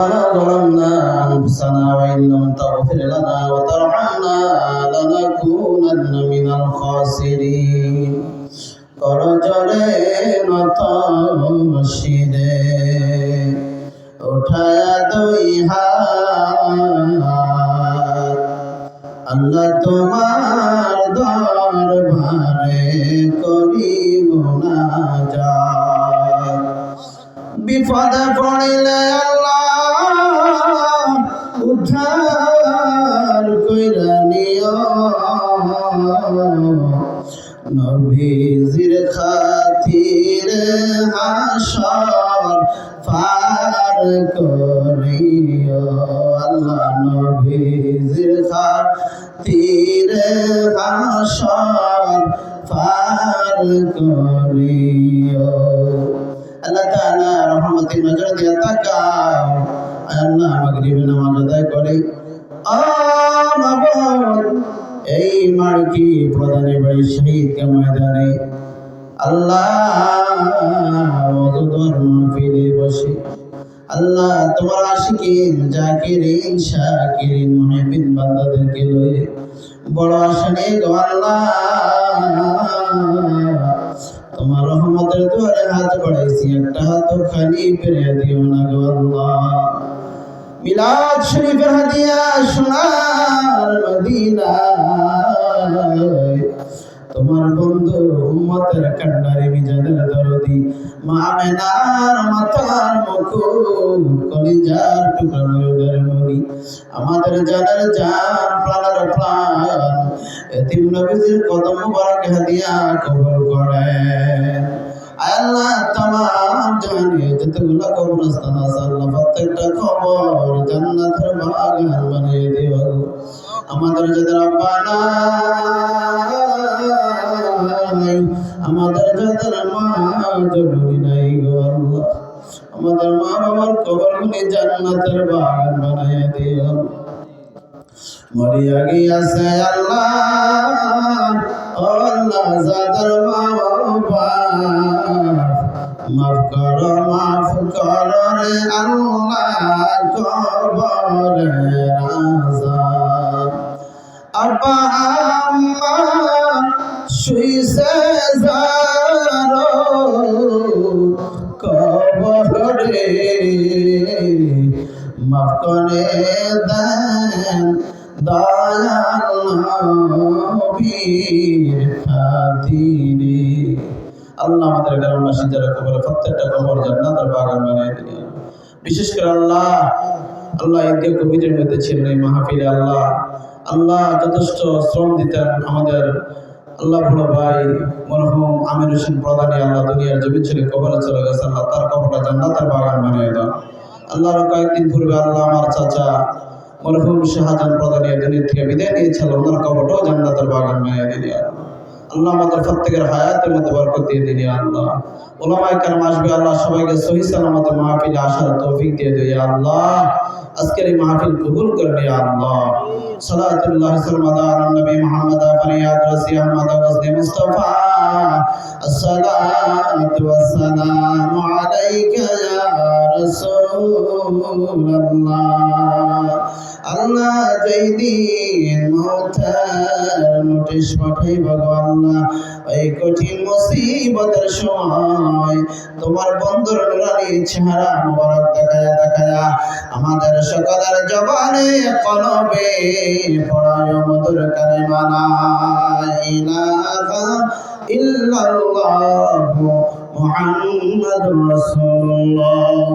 ظلمنا أنفسنا وإن لم تغفر لنا وترحمنا لنكونن من الخاسرين করজলে নত মসজিদে উঠায়া দুই হাত আল্লাহ তোমার দরবারে করি মুনাজাত বিপদে পড়িলে আল্লাহ উদ্ধার কইরা নিও। নবীজির খাতিরে হাসর পার করিও। আল্লাহ নবীজির খাতিরে হাসর পার করিও। আল্লাহ তাআলা রহমতের নজর দিয়ে তাকাও। আল্লাহ মাগরিবের নামাজ আদায় করে। এই মার্কি প্রধানের বাড়ি শহীদ ময়দানে আল্লাহ মাহফিলে বসে। আল্লাহ তোমার আশিকিন জাকিরিন শাকিরিন মুহিবিন বান্দাদেরকে লয়ে বড় আসনে গো আল্লাহ। তোমার রহমতের দুয়ারে হাত বাড়াইছি, একটা হাত খালি ফিরে দিও না গো মিলাদ শরীফের হাদিয়া সোনার মদিনা তোমার বন্ধু উম্মতের কান্ডারে মিজানের দরদি, মা মেনার মাথার মুকুট, কলিজার টুকরা নয়নের মনি আমাদের জানের জান, প্রাণের প্রাণ, এতিম নবীজির কদম মুবারক হাদিয়া কবুল করেন। আমাদের যাদের আমাদের যাদের মা জননী নাই গো আমাদের মা বাবার কবরগুলি জান্নাতের বাগান বানিয়ে দিও। মরিয়া গিয়াছে আল্লাহ। আল্লাহ, যাদের কবরে আজাব আব্বা আম্মা শুইছে যারো কবরে মাফ করে দেন দয়াল নবীর খাতিরে আল্লাহ আমাদের গ্রামবাসী যারা কবরে প্রত্যেকটা কবর জান্নাতের বাগান বানিয়ে দিলেন। বিশেষ করে আল্লাহ। আল্লাহ ঈদগাহ কমিটির মধ্যে ছিলেন এই মাহফিলে আল্লাহ। আল্লাহ যথেষ্ট শ্রম দিতেন আমাদের। আল্লাহ বড় ভাই, মরহুম আমির হোসেন প্রধানী আল্লাহ দুনিয়ার জমি ছেড়ে কবরে চলে গেছে আল্লাহ তার কবরটা জান্নাতের বাগান বানিয়ে দাও আল্লাহর কয়েকদিন পূর্বে আল্লাহ আমার চাচা মরহুম শাহজাহান প্রধানী দুনিয়া থেকে বিদায় নিয়েছিল ওনার কবরটাও জান্নাতের বাগান বানিয়ে দিলি আল্লাহ আমাদের প্রত্যেকের হায়াতের মধ্যে বরকত দিয়ে দিলি আল্লাহ। ওলামায়ে কেরাম আসবে, আল্লাহ সবাইকে সহি সালামতে মাহফিলে আসার তৌফিক দিয়ে দিই আল্লাহ। আজকের এই মাহফিল কবুল করবি আল্লাহ। সালাতুল্লাহ সাল্লাল্লাহু আলা নবী মুহাম্মদ ফরিয়াদ রাসি আহমদ ওয়াসলি মুস্তাফা। আসসালাতু ওয়াসসালামু আলাইকা ইয়া রাসূলুল্লাহ। আল্লাহ যেই দিন মৌতার নোটিশ পাঠাই ভগবান এই কঠিন মুসিবতের সময় তোমার বন্ধুর নুরানি চেহারা মোবারক দেখায়া দেখায়া আমাদের সকলের জবানে কলবে পড়ায় মধুর কালিমা লা ইলাহা ইল্লাল্লাহু মুহাম্মাদুর রাসূলুল্লাহ।